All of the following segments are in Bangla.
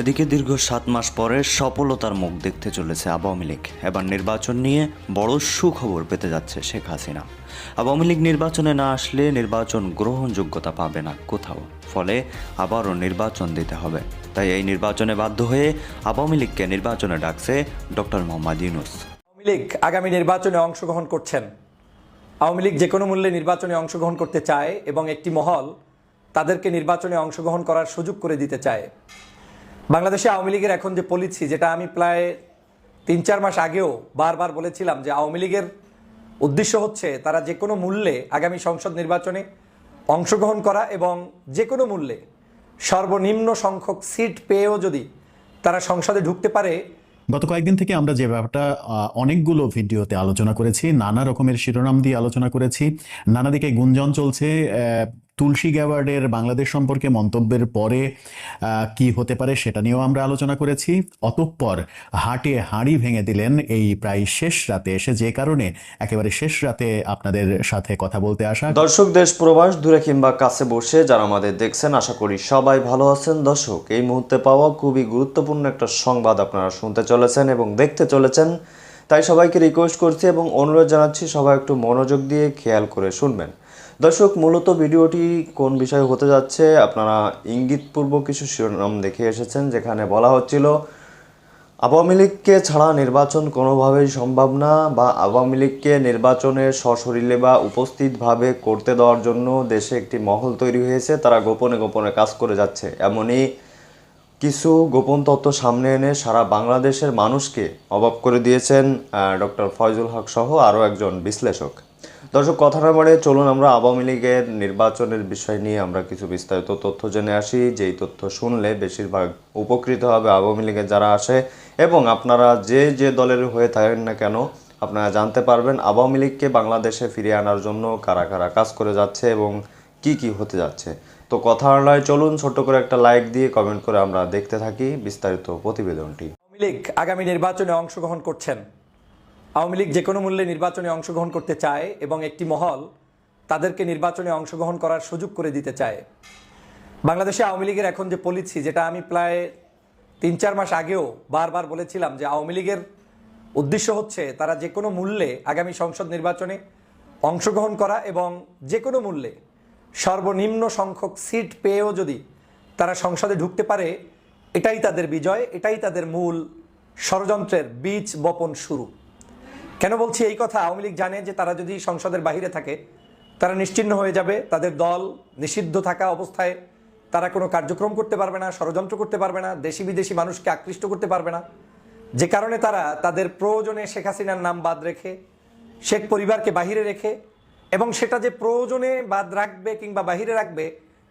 এদিকে দীর্ঘ সাত মাস পরে সফলতার মুখ দেখতে চলেছে আওয়ামী লীগ। এবার নির্বাচন নিয়ে বড় সুখবর পেতে যাচ্ছে শেখ হাসিনা। আওয়ামী লীগ নির্বাচনে না আসলে নির্বাচন গ্রহণযোগ্যতা পাবে না কোথাও। ফলে আবারও নির্বাচন দিতে হবে। তাই এই নির্বাচনে বাধ্য হয়ে আওয়ামী লীগকে নির্বাচনে ডাকছে ডক্টর মোহাম্মদ ইউনুস। আওয়ামী লীগ আগামী নির্বাচনে অংশগ্রহণ করছেন। আওয়ামী লীগ যে কোনো মূল্যে নির্বাচনে অংশগ্রহণ করতে চায় এবং একটি মহল তাদেরকে নির্বাচনে অংশগ্রহণ করার সুযোগ করে দিতে চায়। বাংলাদেশে আওয়ামী লীগের এখন যে পলিসি যেটা আমি প্রায় তিন, চার মাস আগেও বারবার বলেছিলাম যে আওয়ামী লীগের উদ্দেশ্য হচ্ছে তারা যে কোনো মূল্যে আগামী সংসদ নির্বাচনে অংশগ্রহণ করা এবং যে কোনো মূল্যে সর্বনিম্ন সংখ্যক সিট পেয়েও যদি তারা সংসদে ঢুকতে পারে। গত কয়েকদিন থেকে আমরা যে ব্যাপারটা অনেকগুলো ভিডিওতে আলোচনা করেছি, নানা রকমের শিরোনাম দিয়ে আলোচনা করেছি, নানা দিকে গুঞ্জন চলছে তুলসী গ্যাওয়ার্ডের বাংলাদেশ সম্পর্কে মন্তব্যের পরে কি হতে পারে সেটা নিয়েও আমরা আলোচনা করেছি। অতঃপর হাটে হাঁড়ি ভেঙে দিলেন এই প্রায় শেষ রাতে এসে যে কারণে একেবারে শেষ রাতে আপনাদের সাথে কথা বলতে আসা। দর্শক, দেশ, প্রবাস দূরে কিংবা কাছে বসে যারা আমাদের দেখছেন, আশা করি সবাই ভালো আছেন। দর্শক, এই মুহূর্তে পাওয়া খুবই গুরুত্বপূর্ণ একটা সংবাদ আপনারা শুনতে চলেছেন এবং দেখতে চলেছেন। তাই সবাইকে রিকোয়েস্ট করছি এবং অনুরোধ জানাচ্ছি, সবাই একটু মনোযোগ দিয়ে খেয়াল করে শুনবেন। দর্শক, মূলত ভিডিওটি কোন বিষয়ে হতে যাচ্ছে আপনারা ইঙ্গিতপূর্ব কিছু শিরোনাম দেখে এসেছেন, যেখানে বলা হচ্ছিল, আওয়ামী লীগকে ছাড়া নির্বাচন কোনোভাবেই সম্ভব না বা আওয়ামী লীগকে নির্বাচনে সশরীরে বা উপস্থিতভাবে করতে দেওয়ার জন্য দেশে একটি মহল তৈরি হয়েছে, তারা গোপনে গোপনে কাজ করে যাচ্ছে। এমনই কিছু গোপন তত্ত্ব সামনে এনে সারা বাংলাদেশের মানুষকে অবাক করে দিয়েছেন ডক্টর ফয়জুল হক সহ আরও একজন বিশ্লেষক। দর্শক কথা না বাড়ে চলুন আমরা আওয়ামী লীগের নির্বাচনের বিষয় নিয়ে আমরা কিছু বিস্তারিত তথ্য জেনে আসি। যেই তথ্য শুনলে বেশিরভাগ উপকৃত হবে আওয়ামী লীগের যারা আসে এবং আপনারা যে যে দলের হয়ে থাকেন না কেন আপনারা জানতে পারবেন আওয়ামী লীগকে বাংলাদেশে ফিরিয়ে আনার জন্য কারা কারা কাজ করে যাচ্ছে এবং কি কি হতে যাচ্ছে। তো কথা নয় চলুন, ছোট্ট করে একটা লাইক দিয়ে কমেন্ট করে আমরা দেখতে থাকি বিস্তারিত প্রতিবেদনটি। আওয়ামী লীগ আগামী নির্বাচনে অংশগ্রহণ করছেন। আওয়ামী লীগ যে কোনো মূল্যে নির্বাচনে অংশগ্রহণ করতে চায় এবং একটি মহল তাদেরকে নির্বাচনে অংশগ্রহণ করার সুযোগ করে দিতে চায়। বাংলাদেশে আওয়ামী লীগের এখন যে পলিসি যেটা আমি প্রায় তিন চার মাস আগেও বারবার বলেছিলাম যে আওয়ামী লীগের উদ্দেশ্য হচ্ছে তারা যে কোনো মূল্যে আগামী সংসদ নির্বাচনে অংশগ্রহণ করা এবং যে কোনো মূল্যে সর্বনিম্ন সংখ্যক সিট পেয়েও যদি তারা সংসদে ঢুকতে পারে, এটাই তাদের বিজয়, এটাই তাদের মূল ষড়যন্ত্রের বীজ বপন শুরু। কেন বলছি এই কথা? আওয়ামী লীগ জানে যে তারা যদি সংসদের বাহিরে থাকে, তারা নিশ্চিহ্ন হয়ে যাবে, তাদের দল নিষিদ্ধ থাকা অবস্থায় তারা কোনো কার্যক্রম করতে পারবে না, ষড়যন্ত্র করতে পারবে না, দেশি বিদেশি মানুষকে আকৃষ্ট করতে পারবে না। যে কারণে তারা তাদের প্রয়োজনে শেখ হাসিনার নাম বাদ রেখে, শেখ পরিবারকে বাহিরে রেখে এবং সেটা যে প্রয়োজনে বাদ রাখবে কিংবা বাহিরে রাখবে,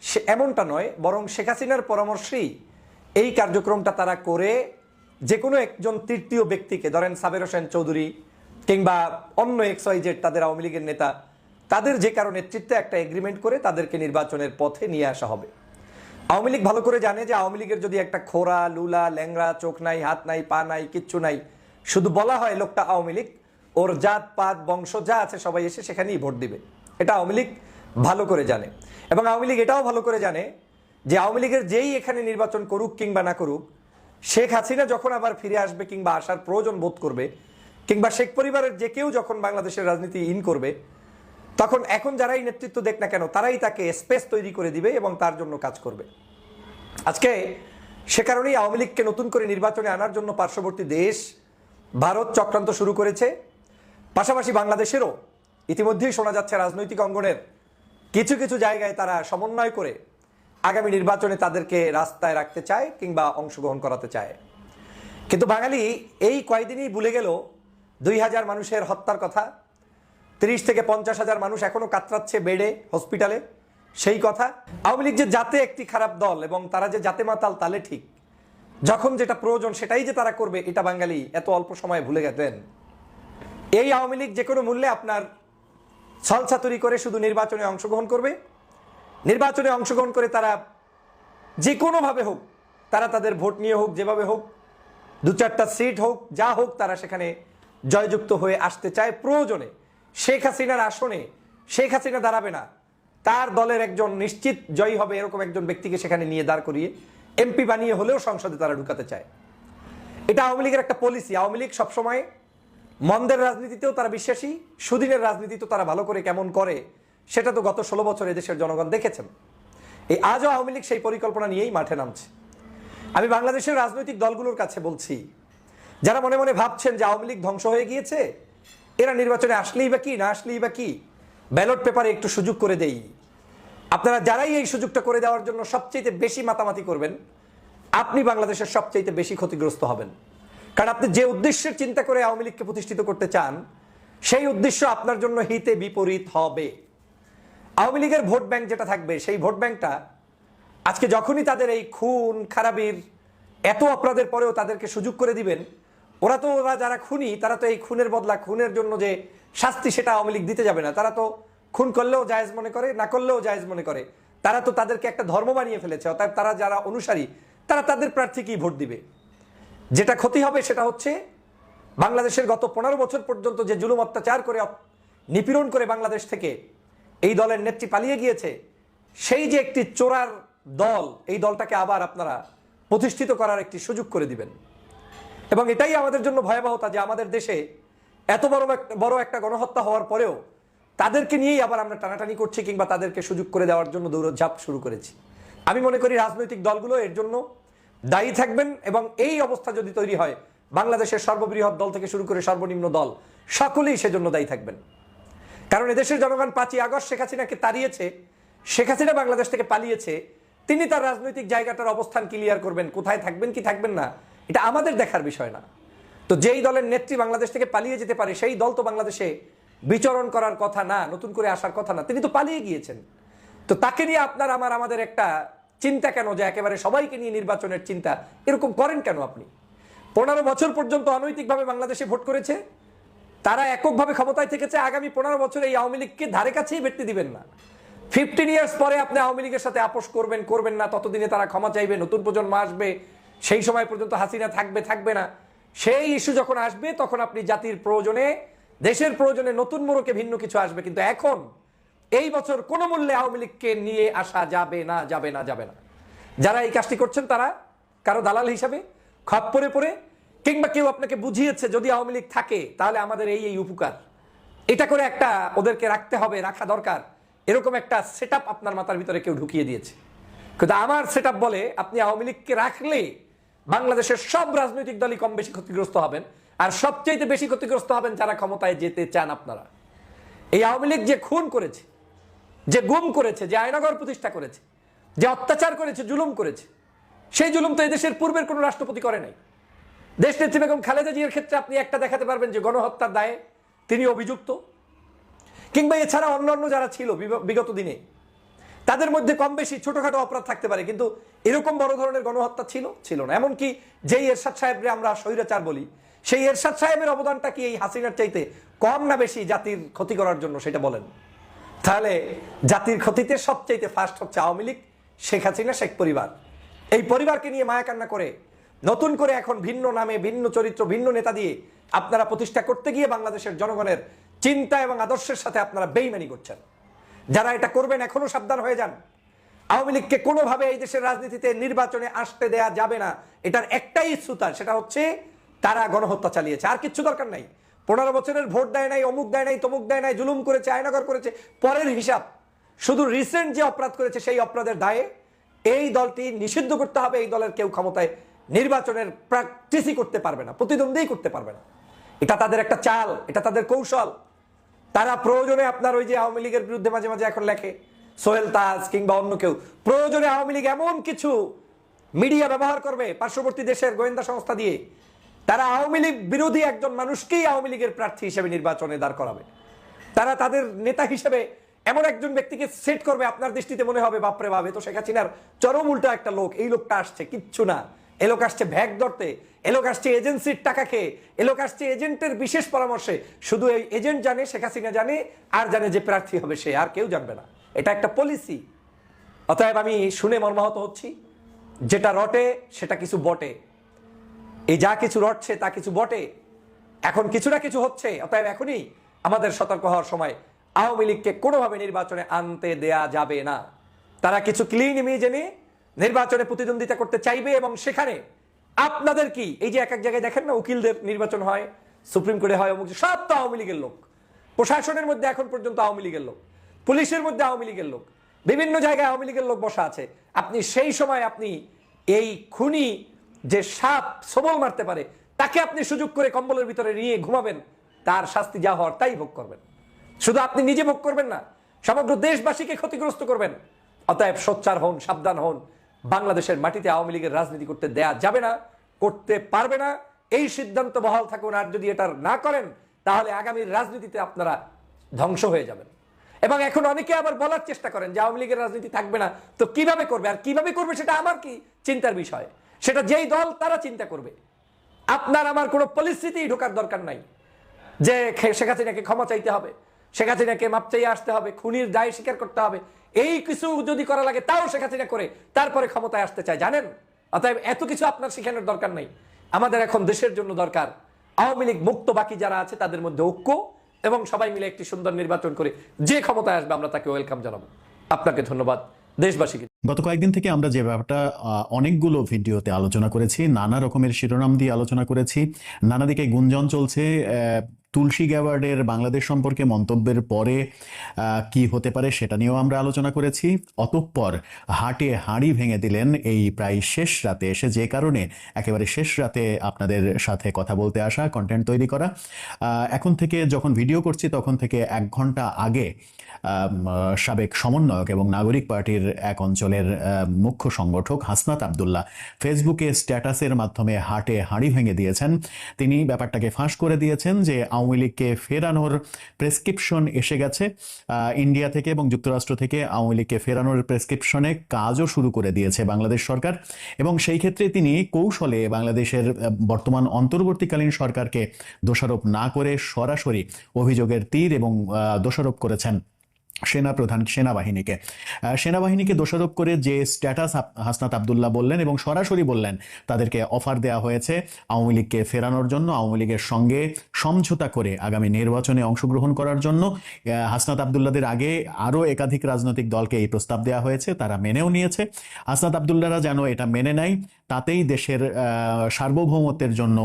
সে এমনটা নয়, বরং শেখ হাসিনার পরামর্শেই এই কার্যক্রমটা তারা করে যে কোনো একজন তৃতীয় ব্যক্তিকে, ধরেন সাবের হোসেন চৌধুরী কিংবা অন্য এক্স ওয়াই জেড তাদের আওয়ামী লীগের নেতা, তাদের যে কারও নেতৃত্বে একটা এগ্রিমেন্ট করে তাদেরকে নির্বাচনের পথে নিয়ে আসা হবে। আওয়ামী লীগ ভালো করে জানে যে আওয়ামী লীগের যদি একটা খোরা, লুলা ল্যাংরা চোখ নাই, হাত নাই, পা নাই, কিচ্ছু নাই, শুধু বলা হয় লোকটা আওয়ামী লীগ, ওর জাত, পাত, বংশ, যা আছে সবাই এসে সেখানেই ভোট দিবে। এটা আওয়ামী লীগ ভালো করে জানে। এবং আওয়ামী লীগ এটাও ভালো করে জানে যে আওয়ামী লীগের যেই এখানে নির্বাচন করুক কিংবা না করুক, শেখ হাসিনা যখন আবার ফিরে আসবে কিংবা আসার প্রয়োজন বোধ করবে কিংবা শেখ পরিবারের যে কেউ যখন বাংলাদেশের রাজনীতি ইন করবে, তখন এখন যারাই নেতৃত্ব দেখ না কেন, তারাই তাকে স্পেস তৈরি করে দিবে এবং তার জন্য কাজ করবে। আজকে সে কারণেই আওয়ামী লীগকে নতুন করে নির্বাচনে আনার জন্য পার্শ্ববর্তী দেশ ভারত চক্রান্ত শুরু করেছে। পাশাপাশি বাংলাদেশেরও ইতিমধ্যেই শোনা যাচ্ছে রাজনৈতিক অঙ্গনের কিছু কিছু জায়গায় তারা সমন্বয় করে আগামী নির্বাচনে তাদেরকে রাস্তায় রাখতে চায় কিংবা অংশগ্রহণ করাতে চায়। কিন্তু বাঙালি এই কয়দিনই ভুলে গেল দুই হাজার মানুষের হত্যার কথা, তিরিশ থেকে পঞ্চাশ হাজার মানুষ এখনও কাতরাচ্ছে বেডে, হসপিটালে। সেই কথা, আওয়ামী লীগ যে জাতে একটি খারাপ দল এবং তারা যে জাতে মাতাল তালে ঠিক। যখন যেটা প্রয়োজন সেটাই যে তারা করবে, এটা বাঙালি এত অল্প সময়ে ভুলে গেছেন। এই আওয়ামী লীগ যে কোনো মূল্যে আপনার ছলছাতুরি করে শুধু নির্বাচনে অংশগ্রহণ করবে। নির্বাচনে অংশগ্রহণ করে তারা যে কোনোভাবে হোক, তারা তাদের ভোট নিয়ে হোক, যেভাবে হোক, দু চারটা সিট হোক, যা হোক, তারা সেখানে জয়যুক্ত হয়ে আসতে চায় প্রয়োজনে। শেখ হাসিনার আসনে, শেখ হাসিনা দাঁড়াবে না। তার দলের একজন নিশ্চিত জয়ী হবে এরকম একজন ব্যক্তিকে সেখানে নিয়ে দাঁড় করিয়ে এমপি বানিয়ে হলেও সংসদে তারা ঢুকাতে চায়। এটা আওয়ামী লীগের একটা পলিসি আওয়ামী লীগ সবসময় মন্দের রাজনীতিতেও তারা বিশ্বাসী, সুদিনের রাজনীতিতেও তারা ভালো করে কেমন করে, সেটা তো গত ষোলো বছর এদেশের জনগণ দেখেছেন। এই আজও আওয়ামী লীগ সেই পরিকল্পনা নিয়েই মাঠে নামছে। আমি বাংলাদেশের রাজনৈতিক দলগুলোর কাছে বলছি যারা মনে মনে ভাবছেন যে আওয়ামী লীগ ধ্বংস হয়ে গিয়েছে, এরা নির্বাচনে আসলেই বা কি, না আসলেই বা কি, ব্যালট পেপারে একটু সুযোগ করে দেই। আপনারা যারাই এই সুযোগটা করে দেওয়ার জন্য সবচেয়ে বেশি মাতামাতি করবেন, আপনি বাংলাদেশের সবচেয়ে বেশি ক্ষতিগ্রস্ত হবেন। কারণ আপনি যে উদ্দেশ্যের চিন্তা করে আওয়ামী লীগকে প্রতিষ্ঠিত করতে চান, সেই উদ্দেশ্য আপনার জন্য হিতে বিপরীত হবে। আওয়ামী লীগের ভোট ব্যাংক যেটা থাকবে, সেই ভোট ব্যাংকটা আজকে যখনই তাদের এই খুন, খারাপির এত অপরাধের পরেও তাদেরকে সুযোগ করে দিবেন ওরা তো ওরা যারা খুনি, তারা তো এই খুনের বদলা, খুনের জন্য যে শাস্তি সেটা আওয়ামী দিতে যাবে না। তারা তো খুন করলেও জায়েজ মনে করে, না করলেও জায়েজ মনে করে। তারা তো তাদেরকে একটা ধর্ম বানিয়ে ফেলেছে অর্থাৎ তারা যারা অনুসারী, তারা তাদের প্রার্থীকেই ভোট দিবে। যেটা ক্ষতি হবে সেটা হচ্ছে বাংলাদেশের গত পনেরো বছর পর্যন্ত যে জুলুম অত্যাচার করে, নিপীড়ন করে বাংলাদেশ থেকে এই দলের নেত্রী পালিয়ে গিয়েছে, সেই যে একটি চোরার দল, এই দলটাকে আবার আপনারা প্রতিষ্ঠিত করার একটি সুযোগ করে দিবেন। এবং এটাই আমাদের জন্য ভয়াবহতা যে আমাদের দেশে এত বড় বড় একটা গণহত্যা হওয়ার পরেও তাদেরকে নিয়েই আবার আমরা টানাটানি করছি কিংবা তাদেরকে সুযোগ করে দেওয়ার জন্য দৌড়ঝাঁপ শুরু করেছি। আমি মনে করি রাজনৈতিক দলগুলো এর জন্য দায়ী থাকবেন এবং এই অবস্থা যদি তৈরি হয়, বাংলাদেশের সর্ববৃহৎ দল থেকে শুরু করে সর্বনিম্ন দল, সকলেই সেজন্য দায়ী থাকবেন। কারণ এদেশের জনগণ পাঁচই আগস্ট শেখ হাসিনাকে তাড়িয়েছে, শেখ হাসিনা বাংলাদেশ থেকে পালিয়েছে, তিনি তার রাজনৈতিক জায়গাটার অবস্থান ক্লিয়ার করবেন, কোথায় থাকবেন, কি থাকবেন না এটা আমাদের দেখার বিষয় না। তো যেই দলের নেত্রী বাংলাদেশ থেকে পালিয়ে যেতে পারে, সেই দল তো বাংলাদেশে বিচরণ করার কথা না, নতুন করে আসার কথা না, তিনি তো পালিয়ে গিয়েছেন। তো তাকে নিয়ে আপনার, আমার, আমাদের একটা চিন্তা কেন যে একেবারে সবাইকে নিয়ে নির্বাচনের চিন্তা, এরকম করেন কেন আপনি? পনেরো বছর পর্যন্ত অনৈতিকভাবে বাংলাদেশে ভোট করেছে, তারা এককভাবে ক্ষমতায় থেকেছে, আগামী পনেরো বছর এই আওয়ামী লীগকে ধারে কাছেই ভেটতে দিবেন না। ফিফটিন ইয়ার্স পরে আপনি আওয়ামী লীগের সাথে আপোষ করবেন করবেন না, ততদিনে তারা ক্ষমা চাইবে, নতুন প্রজন্ম আসবে সেই সময় পর্যন্ত হাসিনা থাকবে থাকবে না। সেই ইস্যু যখন আসবে, তখন আপনি জাতির প্রয়োজনে, দেশের প্রয়োজনে নতুন মোড়কে ভিন্ন কিছু আসবে। কিন্তু এখন এই বছর কোনো মূল্যে আওয়ামী লীগকে নিয়ে আসা যাবে না যাবে না যাবে না। যারা এই কাজটি করছেন, তারা কারও দালাল হিসাবে খপ্পরে পড়ে কিংবা কেউ আপনাকে বুঝিয়েছে, যদি আওয়ামী লীগ থাকে, তাহলে আমাদের এই এই উপকার। এটা করে একটা ওদেরকে রাখতে হবে, রাখা দরকার। এরকম একটা সেট আপনার মাথার ভিতরে কেউ ঢুকিয়ে দিয়েছে। কিন্তু আমার সেট বলে আপনি আওয়ামী লীগকে রাখলে বাংলাদেশের সব রাজনৈতিক দলই কম বেশি ক্ষতিগ্রস্ত হবেন। আর সবচেয়ে বেশি ক্ষতিগ্রস্ত হবেন যারা ক্ষমতায় যেতে চান আপনারা। এই আওয়ামী লীগ যে খুন করেছে, যে গুম করেছে, যে আয়নাগর প্রতিষ্ঠা করেছে, যে অত্যাচার করেছে, জুলুম করেছে, সেই জুলুম তো এদেশের পূর্বের কোনো রাষ্ট্রপতি করে নাই। দেশ নেত্রী বেগম খালেদা জিয়ার ক্ষেত্রে আপনি একটা দেখাতে পারবেন যে গণহত্যার দায়ে তিনি অভিযুক্ত। কিংবা এছাড়া অন্যান্য যারা ছিল বিগত দিনে তাদের মধ্যে কম বেশি ছোটখাটো অপরাধ থাকতে পারে, কিন্তু এরকম বড় ধরনের গণহত্যা ছিল ছিল না। এমনকি যেই এরশাদ সাহেবরে আমরা স্বৈরাচার বলি, সেই এরশাদ সাহেবের অবদানটা কি এই হাসিনার চাইতে কম না বেশি জাতির ক্ষতি করার জন্য, সেটা বলেন। তাহলে জাতির ক্ষতিতে সবচাইতে ফার্স্ট হচ্ছে আওয়ামী লীগ, শেখ হাসিনা, শেখ পরিবার। এই পরিবারকে নিয়ে মায়া কান্না করে, নতুন করে এখন ভিন্ন নামে, ভিন্ন চরিত্র, ভিন্ন নেতা দিয়ে আপনারা প্রতিষ্ঠা করতে গিয়ে বাংলাদেশের জনগণের চিন্তা এবং আদর্শের সাথে আপনারা বেইমানি করছেন। যারা এটা করবেন, এখনও সাবধান হয়ে যান। আওয়ামী লীগকে কোনোভাবে এই দেশের রাজনীতিতে নির্বাচনে আসতে দেয়া যাবে না। এটার একটাই ইস্যুতার সেটা হচ্ছে তারা গণহত্যা চালিয়েছে। আর কিচ্ছু দরকার নাই। পনেরো বছরের ভোট দেয় নাই, অমুক দেয় নাই, তমুক দেয় নাই, জুলুম করেছে, আয়নাগর করেছে, পরের হিসাব। শুধু রিসেন্ট যে অপরাধ করেছে, সেই অপরাধের দায়ে এই দলটি নিষিদ্ধ করতে হবে, এই দলের কেউ ক্ষমতায় নির্বাচনের প্র্যাকটিসই করতে পারবে না প্রতিদ্বন্দ্বী করতে পারবে না। এটা তাদের একটা চাল, এটা তাদের কৌশল। তারা প্রয়োজনে আপনার ওই যে আওয়ামী লীগের বিরুদ্ধে মাঝে মাঝে এখন লেখে, সোহেল তাজ কিংবা অন্য কেউ। প্রয়োজনে আওয়ামী লীগ এমন কিছু মিডিয়া ব্যবহার করবে পার্শ্ববর্তী দেশের গোয়েন্দা সংস্থা দিয়ে। তারা আওয়ামী লীগ বিরোধী একজন মানুষকেই আওয়ামী লীগের প্রার্থী হিসেবে নির্বাচনে দাঁড় করাবে। তারা তাদের নেতা হিসেবে এমন একজন ব্যক্তিকে সেট করবে, আপনার দৃষ্টিতে মনে হবে, বাপরে ভাবে তো শেখ হাসিনার চরম উল্টা একটা লোক, এই লোকটা আসছে, কিচ্ছু না। এ লোক আসছে ভ্যাগ ধরতে, এ লোক আসছে এজেন্সির টাকা খেয়ে, এ লোক আসছে এজেন্টের বিশেষ পরামর্শে। শুধু এই এজেন্ট জানে, শেখ হাসিনা জানে, আর জানে যে প্রার্থী হবে সে, আর কেউ জানবে না। এটা একটা পলিসি অতএব আমি শুনে মর্মাহত হচ্ছি, যেটা রটে, সেটা কিছু বটে। এই যা কিছু রটছে, তা কিছু বটে। এখন কিছু না কিছু হচ্ছে, অতএব এখনই আমাদের সতর্ক হওয়ার সময় আওয়ামী লীগকে কোনোভাবে নির্বাচনে আনতে দেয়া যাবে না। তারা কিছু ক্লিন ইমেজ এনে নির্বাচনে প্রতিদ্বন্দ্বিতা করতে চাইবে এবং সেখানে আপনাদের কি? এই যে এক এক জায়গায় দেখেন না, উকিলদের নির্বাচন হয়, সুপ্রিম কোর্টে হয়, অমুক সব তো আওয়ামী লীগের লোক। প্রশাসনের মধ্যে এখন পর্যন্ত আওয়ামী লীগের লোক। পুলিশের মধ্যে আওয়ামী লীগের লোক। বিভিন্ন জায়গায় আওয়ামী লীগের লোক বসা আছে। আপনি সেই সময় আপনি এই খুনি যে সাপ সবল মারতে পারে, তাকে আপনি সুযোগ করে কম্বলের ভিতরে নিয়ে ঘুমাবেন, তার শাস্তি যা হওয়ার তাই ভোগ করবেন। শুধু আপনি নিজে ভোগ করবেন না, সমগ্র দেশবাসীকে ক্ষতিগ্রস্ত করবেন। অতএব সোচ্চার হন, সাবধান হন বাংলাদেশের মাটিতে আওয়ামী লীগের রাজনীতি করতে দেয়া যাবে না, করতে পারবে না। এই সিদ্ধান্ত বহাল থাকুন, আর যদি এটা না করেন, তাহলে আগামীর রাজনীতিতে আপনারা ধ্বংস হয়ে যাবেন। এবং এখন অনেকে আবার বলার চেষ্টা করেন যে আওয়ামী লীগের রাজনীতি থাকবে না, তো কীভাবে করবে? আর কীভাবে করবে সেটা আমার কি চিন্তার বিষয়? সেটা যেই দল, তারা চিন্তা করবে। আপনার আমার কোনো পরিস্থিতিই ঢোকার দরকার নাই যে শেখ হাসিনাকে ক্ষমা চাইতে হবে। শেখ হাসিনাকে মাপ চাইয়ে আসতে হবে, খুনির দায় স্বীকার করতে হবে। এই কিছু যদি করা লাগে, তাও শেখ হাসিনা করে, তারপরে ক্ষমতায় আসতে চায়, জানেন? অতএব এত কিছু আপনার শেখানোর দরকার নেই। আমাদের এখন দেশের জন্য দরকার আওয়ামী লীগ মুক্ত বাকি যারা আছে, তাদের মধ্যে ঐক্য এবং সবাই মিলে একটি সুন্দর নির্বাচন করে, যে ক্ষমতায় আসবে আমরা তাকে ওয়েলকাম জানাব। আপনাকে ধন্যবাদ। দেশবাসীকে গত কয়েকদিন থেকে আমরা যে ব্যাপারটা অনেকগুলো ভিডিওতে আলোচনা করেছি, নানা রকমের শিরোনাম দিয়ে আলোচনা করেছি, নানা দিকে গুঞ্জন চলছে তুলসী গ্যাওয়ার্ডের বাংলাদেশ সম্পর্কে মন্তব্যের পরে কি হতে পারে সেটা নিয়েও আমরা আলোচনা করেছি। অতঃপর হাটে হাঁড়ি ভেঙে দিলেন এই প্রায় শেষ রাতে এসে যে কারণে একেবারে শেষ রাতে আপনাদের সাথে কথা বলতে আসা কন্টেন্ট তৈরি করা। এখন থেকে যখন ভিডিও করছি, তখন থেকে এক ঘণ্টা আগে সাবেক সমন্বয়ক এবং নাগরিক পার্টির এক অঞ্চলের মুখ্য সংগঠক হাসনাত আবদুল্লাহ ফেসবুকে স্ট্যাটাসের মাধ্যমে হাটে হাঁড়ি ভেঙে দিয়েছেন। তিনি ব্যাপারটাকে ফাঁস করে দিয়েছেন যে আওয়ামী লীগকে ফেরানোর প্রেসক্রিপশন এসে গেছে। ইন্ডিয়া থেকে এবং যুক্তরাষ্ট্র থেকে আওয়ামী লীগকে ফেরানোর প্রেসক্রিপশনে কাজও শুরু করে দিয়েছে বাংলাদেশ সরকার। এবং সেই ক্ষেত্রে তিনি কৌশলে বাংলাদেশের বর্তমান অন্তর্বর্তীকালীন সরকারকে দোষারোপ না করে সরাসরি অভিযোগের তীর এবং দোষারোপ করেছেন। সেনা প্রধান সেনাবাহিনীকে। সেনাবাহিনীকে দোষারোপ করে যে স্ট্যাটাস হাসনাত আবদুল্লাহ বললেন এবং সরাসরি বললেন, তাদেরকে অফার দেওয়া হয়েছে আওয়ামী লীগকে ফেরানোর জন্য, আওয়ামী লীগের সঙ্গে সমঝোতা করে আগামী নির্বাচনে অংশগ্রহণ করার জন্য। হাসনাত আবদুল্লাদের আগে আরও একাধিক রাজনৈতিক দলকে এই প্রস্তাব দেওয়া হয়েছে, তারা মেনেও নিয়েছে। হাসনাত আবদুল্লাহরা যেন এটা মেনে নেয়, তাতেই দেশের সার্বভৌমত্বের জন্য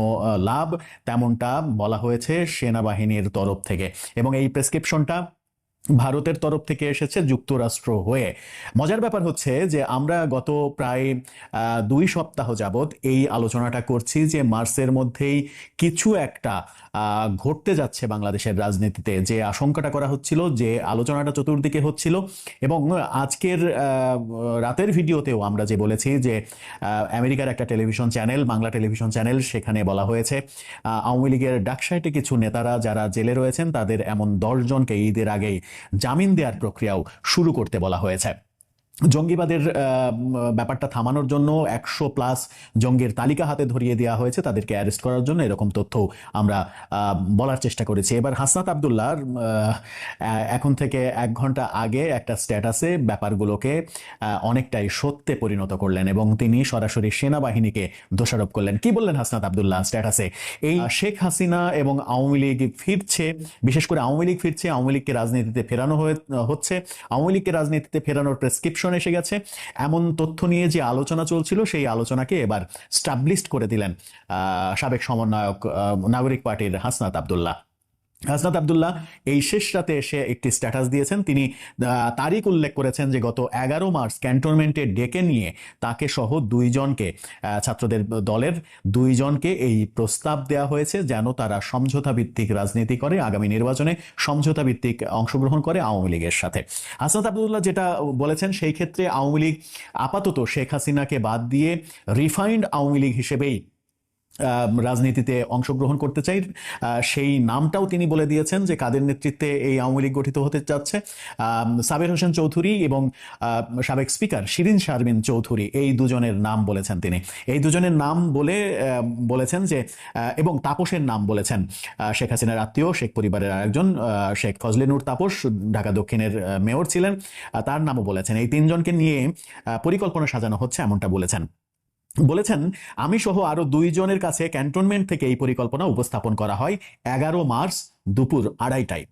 লাভ, তেমনটা বলা হয়েছে সেনাবাহিনীর তরফ থেকে। এবং এই প্রেসক্রিপশনটা ভারতের তরফ থেকে এসেছে যুক্তরাষ্ট্র হয়ে। মজার ব্যাপার হচ্ছে যে আমরা গত প্রায় দুই সপ্তাহ যাবৎ এই আলোচনাটা করছি যে মার্সের মধ্যেই কিছু একটা ঘটতে যাচ্ছে বাংলাদেশের রাজনীতিতে। যে আশঙ্কাটা করা হচ্ছিল, যে আলোচনাটা চতুর্দিকে হচ্ছিল এবং আজকের রাতের ভিডিওতেও আমরা যে বলেছি যে আমেরিকার একটা television channel, Bangla television channel সেখানে বলা হয়েছে আওয়ামী লীগের ডাকসাইটে কিছু নেতারা যারা জেলে রয়েছেন, তাদের এমন দশজনকে ঈদের আগেই জামিন দেওয়ার প্রক্রিয়াও শুরু করতে বলা হয়েছে। জঙ্গিবাদের ব্যাপারটা থামানোর জন্য একশো প্লাস জঙ্গির তালিকা হাতে ধরিয়ে দেওয়া হয়েছে তাদেরকে অ্যারেস্ট করার জন্য। এরকম তথ্য আমরা বলার চেষ্টা করেছি। এবার হাসনাত আবদুল্লাহ এখন থেকে এক ঘণ্টা আগে একটা স্ট্যাটাসে ব্যাপারগুলোকে অনেকটাই সত্যে পরিণত করলেন এবং তিনি সরাসরি সেনাবাহিনীকে দোষারোপ করলেন। কি বললেন হাসনাত আবদুল্লাহ স্ট্যাটাসে? এই শেখ হাসিনা এবং আওয়ামী লীগ ফিরছে, বিশেষ করে আওয়ামী লীগ ফিরছে, আওয়ামী লীগকে রাজনীতিতে ফেরানো হচ্ছে। আওয়ামী লীগকে রাজনীতিতে ফেরানোর প্রেসক্রিপশন এসে গেছে। এমন তথ্য নিয়ে যে আলোচনা চলছিল, সেই আলোচনাকে এবার স্টাবলিশড করে দিলেন সাবেক সমন্বয়ক নাগরিক পার্টির হাসনাত আবদুল্লাহ। হাসনাত আবদুল্লাহ এই শেষ রাতে এসে একটি স্ট্যাটাস দিয়েছেন। তিনি তারিখ উল্লেখ করেছেন যে গত এগারো মার্চ ক্যান্টনমেন্টে ডেকে নিয়ে তাকে সহ দুইজনকে ছাত্রদের দলের দুইজনকে এই প্রস্তাব দেওয়া হয়েছে যেন তারা সমঝোতা ভিত্তিক রাজনীতি করে, আগামী নির্বাচনে সমঝোতা ভিত্তিক অংশগ্রহণ করে আওয়ামী লীগের সাথে। হাসনাত আবদুল্লাহ যেটা বলেছেন সেই ক্ষেত্রে আওয়ামী লীগ আপাতত শেখ হাসিনাকে বাদ দিয়ে রিফাইন্ড আওয়ামী লীগ হিসেবেই রাজনীতিতে অংশগ্রহণ করতে চাই সেই নামটাও তিনি বলে দিয়েছেন যে কাদের নেতৃত্বে এই আওয়ামী লীগ গঠিত হতে আহ, সাবের হোসেন চৌধুরী এবং সাবেক স্পিকার শিরিন শারমিন চৌধুরী এই দুজনের নাম বলেছেন তিনি। এই দুজনের নাম বলে বলেছেন যে এবং তাপসের নাম বলেছেন শেখ হাসিনার আত্মীয় শেখ পরিবারের আরেকজন শেখ ফজলেনুর তাপস ঢাকা দক্ষিণের মেয়র ছিলেন। তার নামও বলেছেন। এই তিনজনকে নিয়ে পরিকল্পনা সাজানো হচ্ছে এমনটা বলেছেন। বলেছেন, আমি সহ আরও দুইজনের কাছে ক্যান্টনমেন্ট থেকে এই পরিকল্পনা উপস্থাপন করা হয় এগারো মার্চ দুপুর আড়াইটায়।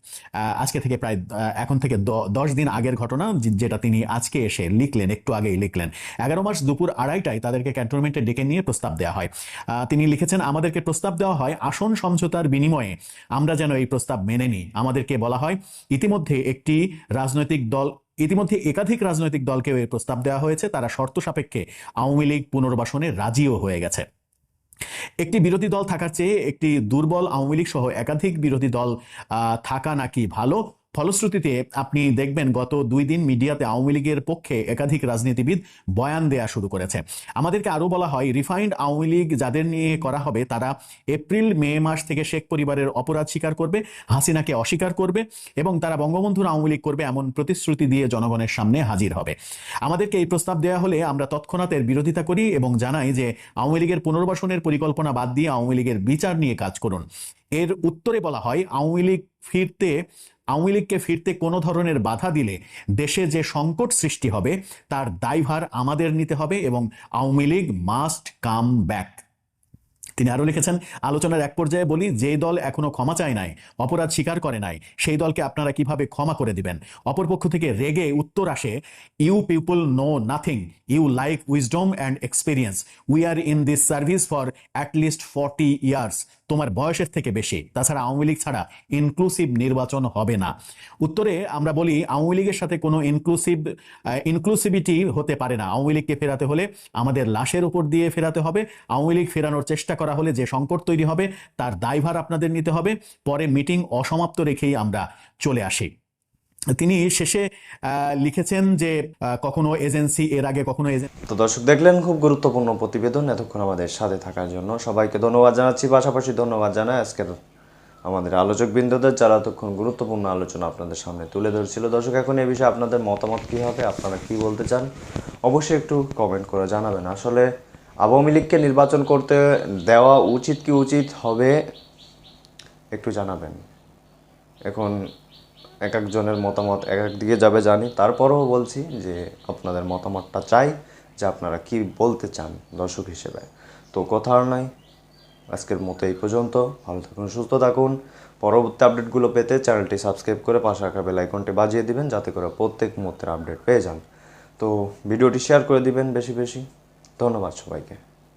আজকে থেকে প্রায় এখন থেকে দশ দিন আগের ঘটনা যেটা তিনি আজকে এসে লিখলেন, একটু আগেই লিখলেন। এগারো মার্চ দুপুর আড়াইটায় তাদেরকে ক্যান্টনমেন্টে ডেকে নিয়ে প্রস্তাব দেওয়া হয়। তিনি লিখেছেন, আমাদেরকে প্রস্তাব দেওয়া হয় আসন সমঝোতার বিনিময়ে। আমরা যেন এই প্রস্তাব মেনে নিই। আমাদেরকে বলা হয়, ইতিমধ্যে একটি রাজনৈতিক দল ইতিমধ্যে একাধিক রাজনৈতিক দলকে প্রস্তাব দেওয়া হয়েছে। তারা শর্ত সাপেক্ষে আওয়ামী লীগ পুনর্বাসনে রাজিও হয়ে গেছে। একটি বিরোধী দল থাকার চেয়ে একটি দুর্বল আওয়ামী লীগ সহ একাধিক বিরোধী দল থাকা নাকি ভালো? ফলশ্রুতিতে আপনি দেখবেন গত দুই দিন মিডিয়াতে আওয়ামী লীগের পক্ষে একাধিক রাজনীতিবিদ বয়ান দেয়া শুরু করেছে। আমাদেরকে আরও বলা হয়, রিফাইন্ড আওয়ামী লীগ যাদের নিয়ে করা হবে, তারা এপ্রিল, মে মাস থেকে শেখ পরিবারের অপরাধ স্বীকার করবে, হাসিনাকে অস্বীকার করবে এবং তারা বঙ্গবন্ধুর আওয়ামী লীগ করবে এমন প্রতিশ্রুতি দিয়ে জনগণের সামনে হাজির হবে। আমাদেরকে এই প্রস্তাব দেওয়া হলে আমরা তৎক্ষণাৎ এর বিরোধিতা করি এবং জানাই যে আওয়ামী লীগের পুনর্বাসনের পরিকল্পনা বাদ দিয়ে আওয়ামী লীগের বিচার নিয়ে কাজ করুন। এর উত্তরে বলা হয়, আওয়ামী লীগ ফিরতে আওয়ামী লীগকে ফিরতে কোনো ধরনের বাধা দিলে দেশে যে সংকট সৃষ্টি হবে, তার দায়ভার আমাদের নিতে হবে এবং Awami League must come back তিনি আরও লিখেছেন, আলোচনার এক পর্যায়ে বলি যে দল এখনও ক্ষমা চায় নাই, অপরাধ স্বীকার করে নাই, সেই দলকে আপনারা কীভাবে ক্ষমা করে দিবেন? অপরপক্ষ থেকে রেগে উত্তর আসে you people know nothing you like wisdom and experience we are in this service for at least forty years তোমার বয়সের থেকে বেশি। তাছাড়া আওয়ামী লীগ ছাড়া ইনক্লুসিভ নির্বাচন হবে না। উত্তরে আমরা বলি, আওয়ামী লীগের সাথে কোনো ইনক্লুসিভ ইনক্লুসিভিটি হতে পারে না। আওয়ামী লীগকে ফেরাতে হলে আমাদের লাশের উপর দিয়ে ফেরাতে হবে। আওয়ামী লীগ ফেরানোর চেষ্টা করা হলে যে সংকট তৈরি হবে, তার দায়ভার আপনাদের নিতে হবে। পরে মিটিং অসমাপ্ত রেখেই আমরা চলে আসি। তিনি শেষে লিখেছেন যে কখনো এজেন্সি এর আগে, কখনো তো দর্শক দেখলেন খুব গুরুত্বপূর্ণ প্রতিবেদন এতক্ষণ আমাদের সাথে থাকার জন্য। সবাইকে ধন্যবাদ জানাচ্ছি, পাশাপাশি ধন্যবাদ জানাই আজকের আমাদের আলোচক বিন্দুদের যারা এতক্ষণ গুরুত্বপূর্ণ আলোচনা আপনাদের সামনে তুলে ধরছিল। দর্শক, এখন এই বিষয়ে আপনাদের মতামত কী হবে, আপনারা কি বলতে চান, অবশ্যই একটু কমেন্ট করে জানাবেন। আসলে আওয়ামী লীগকে নির্বাচন করতে দেওয়া উচিত কি উচিত হবে, একটু জানাবেন। এখন এক একজনের মতামত এক এক দিকে যাবে জানি। তারপরেও বলছি যে আপনাদের মতামতটা চাই, যে আপনারা কি বলতে চান দর্শক হিসেবে। তো কথা আর নাই। আজকের মতো এই পর্যন্ত। ভালো থাকুন, সুস্থ থাকুন। পরবর্তী আপডেটগুলো পেতে চ্যানেলটি সাবস্ক্রাইব করে পাশে রাখা বেল আইকনটি বাজিয়ে দিবেন, যাতে করে প্রত্যেক মুহূর্তের আপডেট পেয়ে যান। তো ভিডিওটি শেয়ার করে দিবেন বেশি বেশি। ধন্যবাদ সবাইকে।